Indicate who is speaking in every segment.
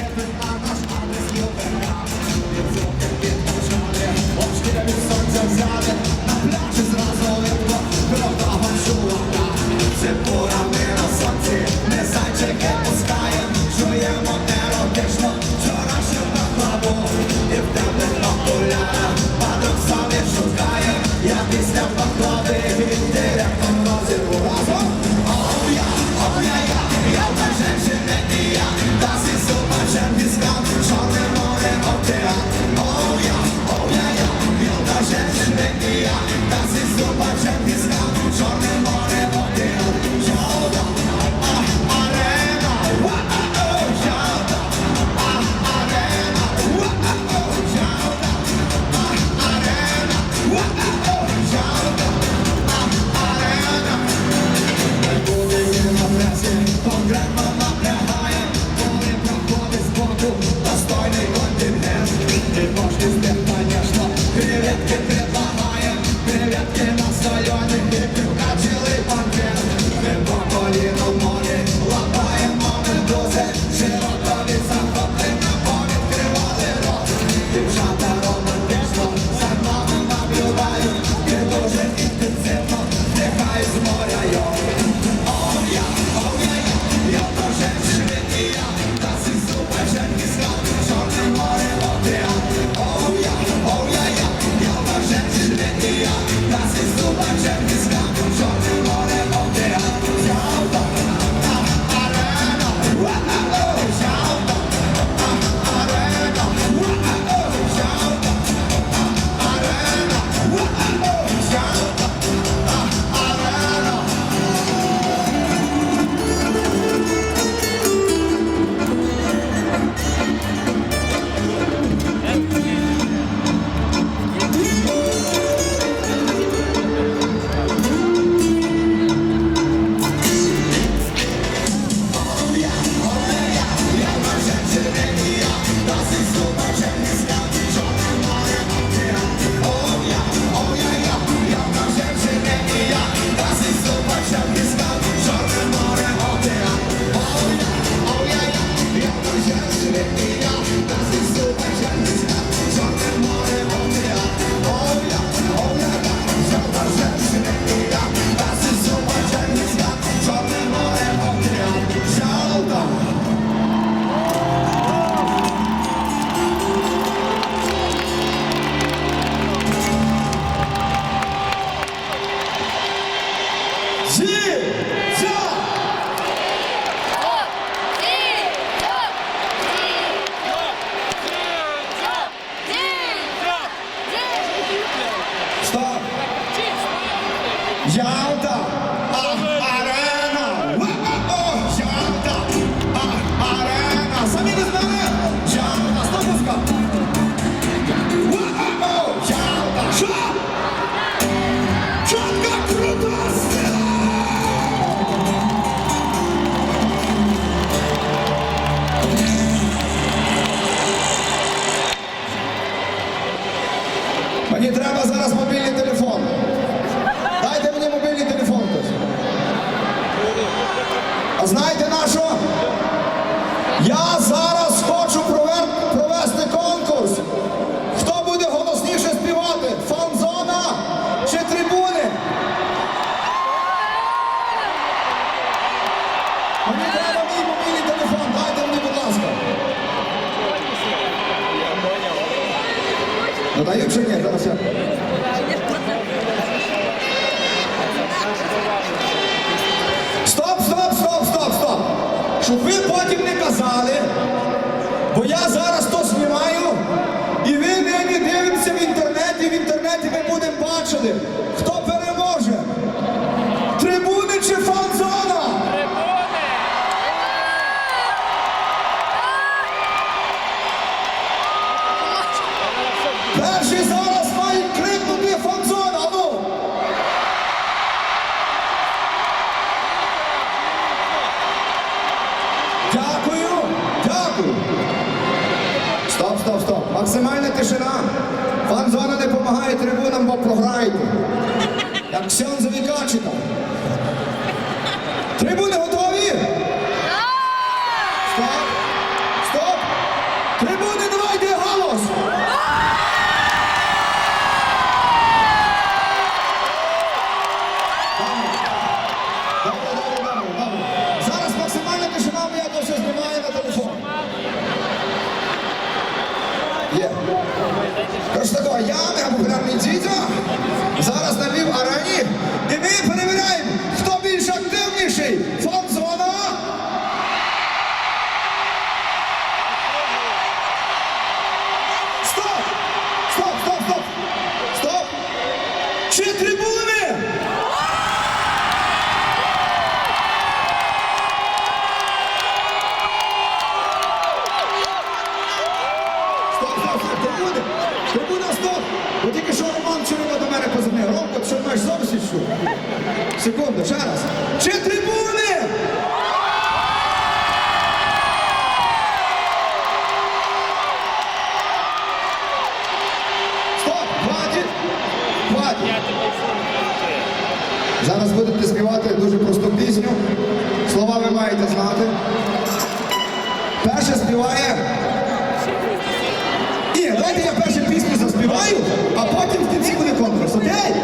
Speaker 1: Everybody. já alta. Німеччини. Хто переможе? Трибуни чи фан-зона? Трибуни! Перший зараз має крикнути фан-зона, ну! Дякую, дякую. Стоп, стоп, стоп. Максимальна тишина. Вам з вами не допомагає трибунам, бо програєте. Як Ксьон Завіка читав. Трибуни що наш зовсім що. Секунду, ще раз. Чи трибуни? Стоп! Хватить! Хватить! Зараз будете співати дуже просту пісню. Слова ви маєте знати. Перше співає. Ні, давайте я першу пісню заспіваю, а потім в кінці буде конкурс. Окей?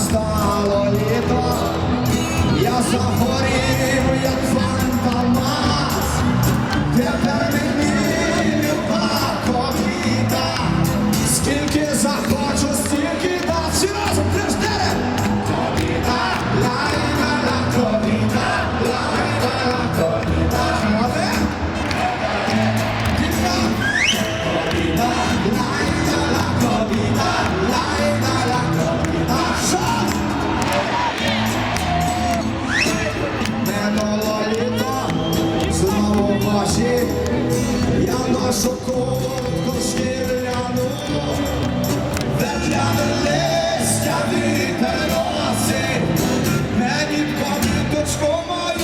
Speaker 1: настало літо, я захворів, як фан. ночі я ношу коротко шкірляну, ветляне листя вітер носить, мені коміточку мою.